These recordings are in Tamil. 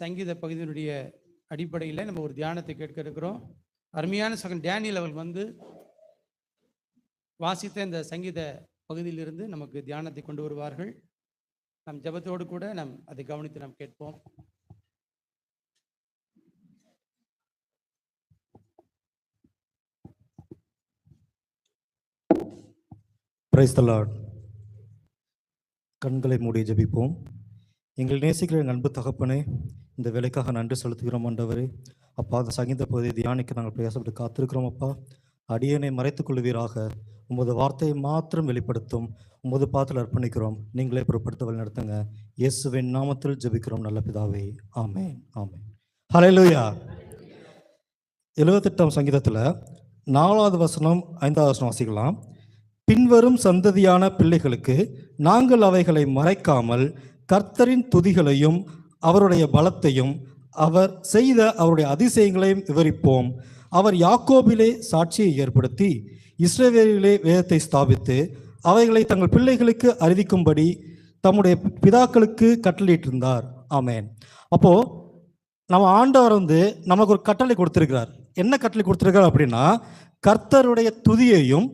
சங்கீத பகுதியினுடைய அடிப்படையில் நம்ம ஒரு தியானத்தை கேட்க இருக்கிறோம். அருமையான சகன் டேனியல் அவர்கள் வந்து வாசித்த இந்த சங்கீத பகுதியிலிருந்து நமக்கு தியானத்தை கொண்டு வருவார்கள். நம் ஜெபத்தோடு கூட நாம் அதை கவனித்து நாம் கேட்போம். பிரைஸ் கண்களை மூடி ஜெபிப்போம். எங்கள் நேசிக்கிற அன்பு தகப்பனே இந்த வேலைக்காக நன்றி செலுத்துகிறோம் ஆண்டவரே. அப்பா அந்த சங்கீத பகுதியை தியானிக்க நாங்கள் பேசப்பட்டு காத்திருக்கிறோம் அப்பா. அடியனை மறைத்துக் கொள்வீராக. உமது வார்த்தையை மாத்திரம் வெளிப்படுத்தும். உமது பாத்தில் அர்ப்பணிக்கிறோம். நீங்களே பொருட்படுத்த வழி நடத்துங்க. இயேசுவின் நாமத்தில் ஜெபிக்கிறோம் நல்ல பிதாவே. ஆமேன். ஆமேன். ஹalleluya எழுபத்தெட்டாம் சங்கீதத்தில் நாலாவது வசனம் ஐந்தாவது வசனம் வாசிக்கலாம். பின்வரும் சந்ததியான பிள்ளைகளுக்கு நாங்கள் அவைகளை மறைக்காமல் கர்த்தரின் துதிகளையும் அவருடைய பலத்தையும் அவர் செய்த அவருடைய அதிசயங்களையும் விவரிப்போம். அவர் யாக்கோபிலே சாட்சியை ஏற்படுத்தி இஸ்ரேவேலிலே வேதத்தை ஸ்தாபித்து அவைகளை தங்கள் பிள்ளைகளுக்கு அறிவிக்கும்படி தம்முடைய பிதாக்களுக்கு கட்டளையிட்டிருந்தார். ஆமேன். அப்போ நம்ம ஆண்டவர் வந்து நமக்கு ஒரு கட்டளை கொடுத்திருக்கிறார். என்ன கட்டளை கொடுத்திருக்கிறார் அப்படின்னா கர்த்தருடைய துதியையும்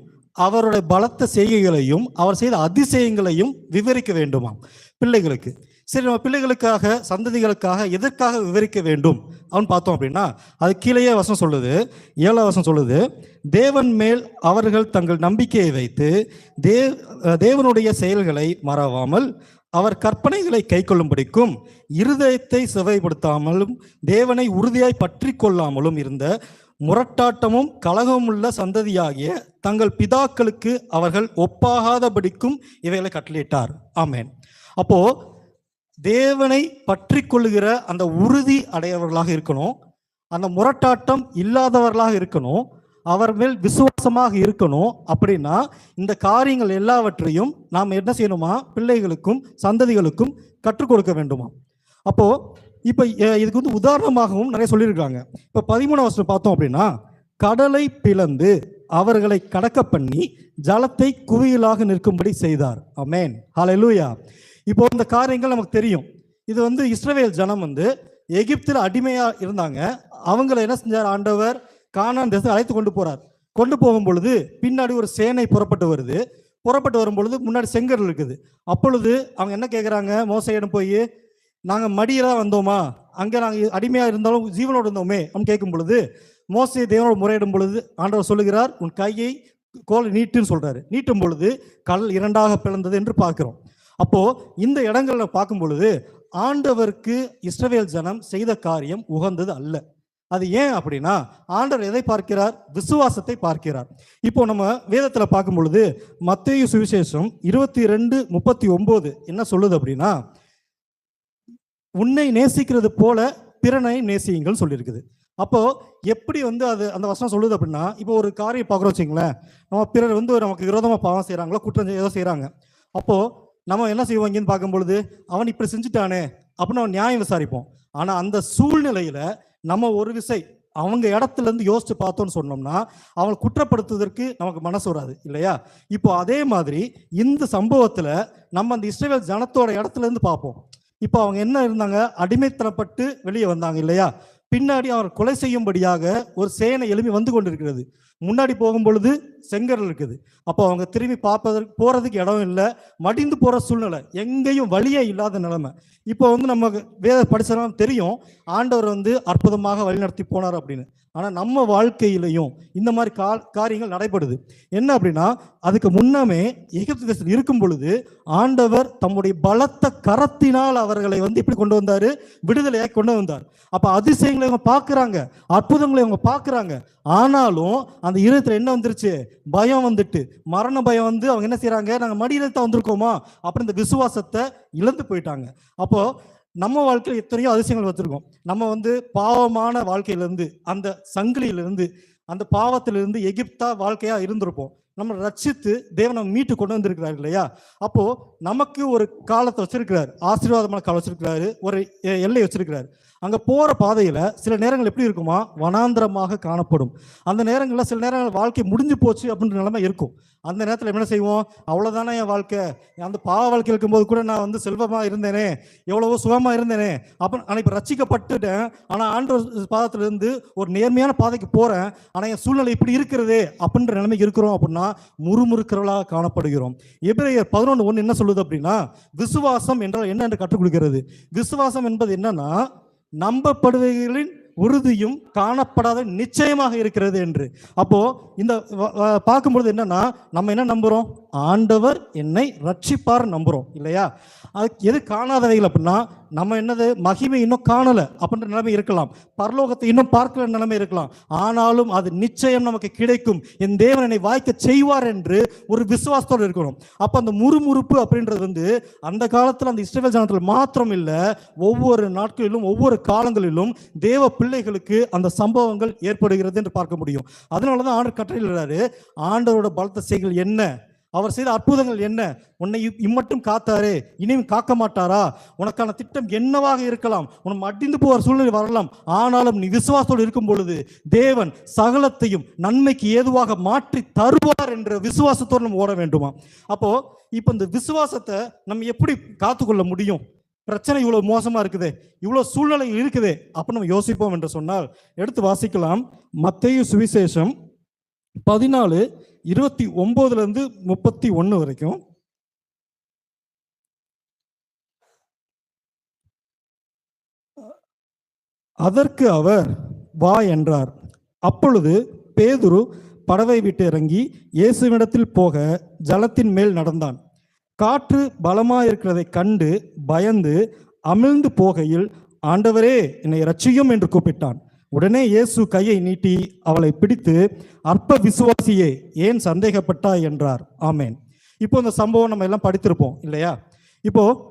அவருடைய பலத்த செய்கைகளையும் அவர் செய்த அதிசயங்களையும் விவரிக்க வேண்டுமாம். பிள்ளைகளுக்கு. சரி நம்ம பிள்ளைகளுக்காக சந்ததிகளுக்காக எதற்காக விவரிக்க வேண்டும்? அவன் பார்த்தோம் அப்படின்னா அது கீழேயே வசனம் சொல்லுது ஏழாவது வசனம் சொல்லுது தேவன் மேல் அவர்கள் தங்கள் நம்பிக்கையை வைத்து தேவ் தேவனுடைய செயல்களை மறவாமல் அவர் கற்பனைகளை கைக்கொள்ளும்படிக்கும் இருதயத்தை செவைப்படுத்தாமலும் தேவனை உறுதியாய் பற்றி கொள்ளாமலும் இருந்த முரட்டாட்டமும் கலகமுள்ள சந்ததியாகிய தங்கள் பிதாக்களுக்கு அவர்கள் ஒப்பாகாதபடிக்கும் இவைகளை கட்டளையிட்டார். ஆமேன். அப்போ தேவனை பற்றி கொள்ளுகிற அந்த உறுதி அடையவர்களாக இருக்கணும். அந்த முரட்டாட்டம் இல்லாதவர்களாக இருக்கணும். அவர் மேல் விசுவாசமாக இருக்கணும். அப்படின்னா இந்த காரியங்கள் எல்லாவற்றையும் நாம் என்ன செய்யணுமா? பிள்ளைகளுக்கும் சந்ததிகளுக்கும் கற்றுக் கொடுக்க வேண்டுமா அப்போ இப்போ இதுக்கு வந்து உதாரணமாகவும் நிறைய சொல்லியிருக்காங்க. இப்போ பதிமூணாம் வருஷம் பார்த்தோம் அப்படின்னா கடலை பிளந்து அவர்களை கடக்க பண்ணி ஜலத்தை குவியலாக நிற்கும்படி செய்தார். அமேன் ஹalleluya. இப்போ இந்த காரியங்கள் நமக்கு தெரியும். இது வந்து இஸ்ரேல் ஜனம் வந்து எகிப்தில் அடிமையாக இருந்தாங்க. அவங்கள என்ன செஞ்சார்? ஆண்டவர் காணான் தேசத்தை அழைத்து கொண்டு போறார். கொண்டு போகும் பொழுது பின்னாடி ஒரு சேனை புறப்பட்டு வருது. புறப்பட்டு வரும் பொழுது முன்னாடி செங்கல் இருக்குது. அப்பொழுது அவங்க என்ன கேட்குறாங்க மோசையிடம் போய் நாங்கள் மடியில தான் வந்தோமா? அங்கே நாங்கள் அடிமையாக இருந்தாலும் ஜீவனோடு இருந்தோமே? அப்படின்னு கேட்கும் பொழுது மோசை தேவனோடு முறையிடும் பொழுது ஆண்டவர் சொல்லுகிறார் உன் கையை கோலை நீட்டுன்னு சொல்றாரு. நீட்டும் பொழுது கடல் இரண்டாக பிளந்தது என்று பார்க்கிறோம். அப்போ இந்த இடங்கள்ல பார்க்கும் பொழுது ஆண்டவருக்கு இஸ்ரவேல் ஜனம் செய்த காரியம் உகந்தது அல்ல. அது ஏன் அப்படின்னா ஆண்டவர் எதை பார்க்கிறார்? விசுவாசத்தை பார்க்கிறார். இப்போ நம்ம வேதத்தில் பார்க்கும் பொழுது மத்திய சுவிசேஷம் இருபத்தி ரெண்டு முப்பத்தி ஒன்பது என்ன சொல்லுது அப்படின்னா உன்னை நேசிக்கிறது போல பிறனை நேசியுங்கள் சொல்லியிருக்குது. அப்போ எப்படி வந்து அது அந்த வசனம் சொல்லுது அப்படின்னா இப்போ ஒரு காரியம் பார்க்குறோம் வச்சுங்களேன் நம்ம பிறர் வந்து நமக்கு விரோதமாக பாவம் செய்கிறாங்களோ குற்றம் ஏதோ செய்கிறாங்க அப்போ நம்ம என்ன செய்வோம் இங்கேன்னு பார்க்கும் பொழுது அவன் இப்படி செஞ்சுட்டானே அப்படின்னு அவன் நியாயம் விசாரிப்போம். ஆனால் அந்த சூழ்நிலையில் நம்ம ஒரு விசை அவங்க இடத்துல இருந்து யோசிச்சு பார்த்தோம்னு சொன்னோம்னா அவங்களை குற்றப்படுத்துவதற்கு நமக்கு மனசு வராது இல்லையா? இப்போ அதே மாதிரி இந்த சம்பவத்தில் நம்ம அந்த இஸ்ரேல் ஜனத்தோட இடத்துல இருந்து பார்ப்போம். இப்போ அவங்க என்ன இருந்தாங்க? அடிமைத்தனப்பட்டு வெளியே வந்தாங்க இல்லையா? பின்னாடி அவர் கொலை செய்யும்படியாக ஒரு சேனை எழுப்பி வந்து கொண்டிருக்கிறது. முன்னாடி போகும் பொழுது செங்கல் இருக்குது. அப்போ அவங்க திரும்பி பார்ப்பதற்கு போகிறதுக்கு இடம் இல்லை. மடிந்து போகிற சூழ்நிலை. எங்கேயும் வழியே இல்லாத நிலைமை. இப்போ வந்து நம்ம வேத படிச்சலாம் தெரியும். ஆண்டவர் வந்து அற்புதமாக வழிநடத்தி போனார் அப்படின்னு. ஆனால் நம்ம வாழ்க்கையிலையும் இந்த மாதிரி கா காரியங்கள் நடைபெறுது என்ன அப்படின்னா அதுக்கு முன்னமே எகிப்து தேசத்தில் இருக்கும் பொழுது ஆண்டவர் தம்முடைய பலத்த கரத்தினால் அவர்களை வந்து இப்படி கொண்டு வந்தார். விடுதலையாக கொண்டு வந்தார். அப்போ அதிசயங்களை இவங்க பார்க்குறாங்க. அற்புதங்களை இவங்க பார்க்குறாங்க. ஆனாலும் அந்த இருதயத்தில் என்ன வந்துருச்சு. பயம் வந்துட்டு. மரண பயம் வந்து அவங்க என்ன செய்றாங்க? நாங்கள் மடியில தான் வந்திருக்கோமா? அப்படி இந்த விசுவாசத்தை இழந்து போயிட்டாங்க. அப்போ நம்ம வாழ்க்கையில் எத்தனையோ அதிசயங்கள் வச்சிருக்கோம் நம்ம வந்து பாவமான வாழ்க்கையிலிருந்து அந்த சங்கிலியிலிருந்து அந்த பாவத்திலிருந்து எகிப்தா வாழ்க்கையா இருந்திருப்போம். நம்ம ரட்சித்து தேவன் நம்ம மீட்டு கொண்டு வந்திருக்கிறார் இல்லையா? அப்போ நமக்கு ஒரு காலத்தை வச்சிருக்கிறார். ஆசீர்வாதமான காலம் வச்சிருக்கிறாரு. ஒரு எ- எல்லை வச்சிருக்கிறார். அங்க போற பாதையில சில நேரங்கள் எப்படி இருக்குமா? வனாந்திரமாக காணப்படும். அந்த நேரங்களில் சில நேரங்கள் வாழ்க்கை முடிஞ்சு போச்சு அப்படின்ற நிலைமை இருக்கும். அந்த நேரத்தில் என்ன செய்வோம்? அவ்வளோதானே என் வாழ்க்கை. அந்த பாவ வாழ்க்கை இருக்கும்போது கூட நான் வந்து செல்வமா இருந்தேனே. எவ்வளவோ சுகமா இருந்தேனே. அப்போ ஆனால் இப்போ ரச்சிக்கப்பட்டுட்டேன் ஆனால் ஆண்டு பாதத்துல இருந்து ஒரு நேர்மையான பாதைக்கு போறேன். ஆனால் என் சூழ்நிலை இப்படி இருக்கிறது அப்படின்ற நிலைமைக்கு இருக்கிறோம் அப்படின்னா முறுமுறுக்கிறவளாக காணப்படுகிறோம். எபிரேயர் பதினொன்று ஒன்று என்ன சொல்லுது அப்படின்னா விசுவாசம் என்றால் என்ன என்று கற்றுக் கொடுக்கிறது விசுவாசம் என்பது என்னன்னா நம்பப்படுவைகளின் உறுதியும் காணப்படாத நிச்சயமாக இருக்கிறது என்று. அப்போ இந்த பார்க்கும்பொழுது என்னன்னா நம்ம என்ன நம்புறோம்? ஆண்டவர் என்னை ரட்சிப்பார் நம்புகிறோம் இல்லையா? அது எது காணாதவைகள் அப்படின்னா நம்ம என்னது மகிமை இன்னும் காணலை அப்படின்ற நிலைமை இருக்கலாம். பரலோகத்தை இன்னும் பார்க்கல நிலைமை இருக்கலாம். ஆனாலும் அது நிச்சயம் நமக்கு கிடைக்கும். என் தேவன் என்னை வாய்க்க செய்வார் என்று ஒரு விசுவாசத்தோடு இருக்கணும். அப்போ அந்த முறுமுறுப்பு அப்படின்றது வந்து அந்த காலத்தில் அந்த இஸ்ரேல் ஜனத்தில் மாத்திரம் இல்லை ஒவ்வொரு நாட்களிலும் ஒவ்வொரு காலங்களிலும் தேவ பிள்ளைகளுக்கு அந்த சம்பவங்கள் ஏற்படுகிறது என்று பார்க்க முடியும். அதனால தான் ஆண்டு கட்டளையிடுறாரு ஆண்டவரோட பலத்த செய்கள் என்ன? அவர் செய்த அற்புதங்கள் என்ன? உன்னை இ- இம்மட்டும் காத்தாரே இனியும் காக்க மாட்டாரா? உனக்கான திட்டம் என்னவாக இருக்கலாம்? உன் அடிந்து போகிற சூழ்நிலை வரலாம். ஆனாலும் நீ விசுவாசத்தோடு இருக்கும் பொழுது தேவன் சகலத்தையும் நன்மைக்கு ஏதுவாக மாற்றி தருவார் என்ற விசுவாசத்தோடு நம்ம ஓட வேண்டுமா? அப்போ இப்போ இந்த விசுவாசத்தை நம்ம எப்படி காத்துக்கொள்ள முடியும்? பிரச்சனை இவ்வளோ மோசமாக இருக்குதே இவ்வளோ சூழ்நிலை இருக்குதே அப்போ நம்ம யோசிப்போம் என்று சொன்னால் எடுத்து வாசிக்கலாம். மத்தேயு சுவிசேஷம் பதினாலு இருபத்தி ஒன்பதுல இருந்து முப்பத்தி ஒன்னு வரைக்கும். அதற்கு அவர் வா என்றார். அப்பொழுது பேதுரு படவை விட்டு இறங்கி இயேசுவிடத்தில் போக ஜலத்தின் மேல் நடந்தான். காற்று பலமாயிருக்கிறதை கண்டு பயந்து அமிழ்ந்து போகையில் ஆண்டவரே என்னை ரட்சியும் என்று கூப்பிட்டான். உடனே இயேசு கையை நீட்டி அவளை பிடித்து அற்ப விசுவாசியே ஏன் சந்தேகப்பட்டாய்? என்றார். ஆமேன். இப்போ இந்த சம்பவம் நம்ம எல்லாம் படித்திருப்போம் இல்லையா? இப்போ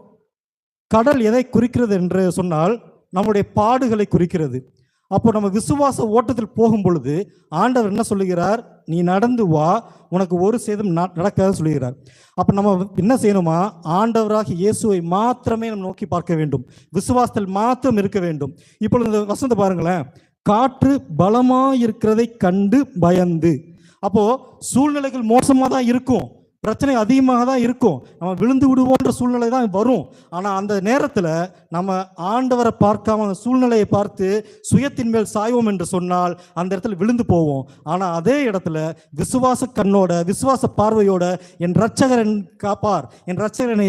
கடல் எதை குறிக்கிறது என்று சொன்னால் நம்முடைய பாடுகளை குறிக்கிறது. அப்போ நம்ம விசுவாச ஓட்டத்தில் போகும் பொழுது ஆண்டவர் என்ன சொல்லுகிறார்? நீ நடந்து வா உனக்கு ஒரு சேதம் ந- நடக்காதுன்னு சொல்லுகிறார். அப்போ நம்ம என்ன செய்யணுமா? ஆண்டவராக இயேசுவை மாத்திரமே நம்ம நோக்கி பார்க்க வேண்டும். விசுவாசத்தில் மாத்திரம் இருக்க வேண்டும். இப்பொழுது இந்த வசந்த பாருங்களேன். காற்று பலமாயிருக்கிறதை கண்டு பயந்து. அப்போ சூழ்நிலைகள் மோசமாக தான் இருக்கும். பிரச்சனை அதிகமாக தான் இருக்கும். நம்ம விழுந்து விடுவோன்ற சூழ்நிலை தான் வரும். ஆனால் அந்த நேரத்தில் நம்ம ஆண்டவரை பார்க்காம அந்த சூழ்நிலையை பார்த்து சுயத்தின் மேல் சாய்வோம் என்று சொன்னால் அந்த இடத்துல விழுந்து போவோம். ஆனால் அதே இடத்துல விசுவாச கண்ணோட விசுவாச பார்வையோட என் ரட்சகரன் காப்பார் என் ரட்சகரனை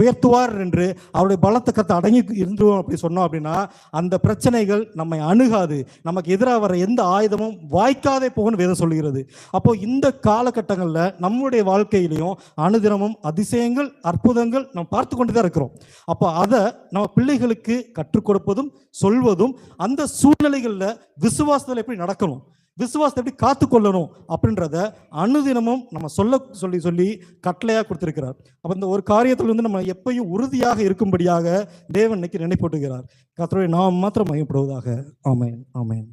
உயர்த்துவார் என்று அவருடைய பலத்தை கத்தை அடங்கி இருந்துவோம் அப்படி சொன்னோம் அப்படின்னா அந்த பிரச்சனைகள் நம்மை அணுகாது. நமக்கு எதிராக வர எந்த ஆயுதமும் வாய்க்காதே போகணும்னு வேதம் சொல்லுகிறது. அப்போ இந்த காலகட்டங்களில் நம்முடைய வாழ்க்கையில் வாழ்க்கையிலையும் அனுதினமும் அதிசயங்கள் அற்புதங்கள் நம்ம பார்த்து கொண்டு தான் இருக்கிறோம். அப்போ அதை நம்ம பிள்ளைகளுக்கு கற்றுக் கொடுப்பதும் சொல்வதும் அந்த சூழ்நிலைகளில் விசுவாசத்தில் எப்படி நடக்கணும் விசுவாசத்தை எப்படி காத்துக்கொள்ளணும் அப்படின்றத அனுதினமும் நம்ம சொல்ல சொல்லி சொல்லி கட்டளையாக கொடுத்துருக்கிறார். அப்போ இந்த ஒரு காரியத்தில் வந்து நம்ம எப்பயும் உறுதியாக இருக்கும்படியாக தேவன் இன்னைக்கு நினைப்போட்டுகிறார். கர்த்தருடைய நாம் மாத்திரம் மையப்படுவதாக ஆமேன் ஆமேன்.